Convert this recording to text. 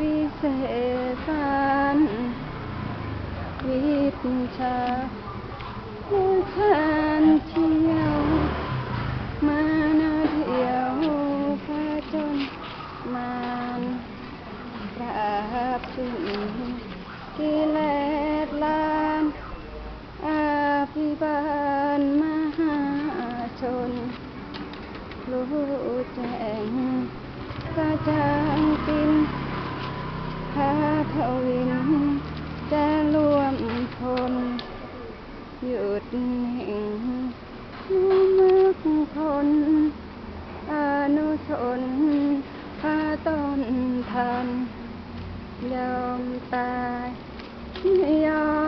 วิเศษานวิชามุชันเทียวมานาเทียวพระจนมานรับจุนกิเลสลานอาภิบาลมหาชนรู้แจาวินจะรวมพลหยุดนิ่งรู้มึกคนอนุชนพาต้นทันยอมตายยอม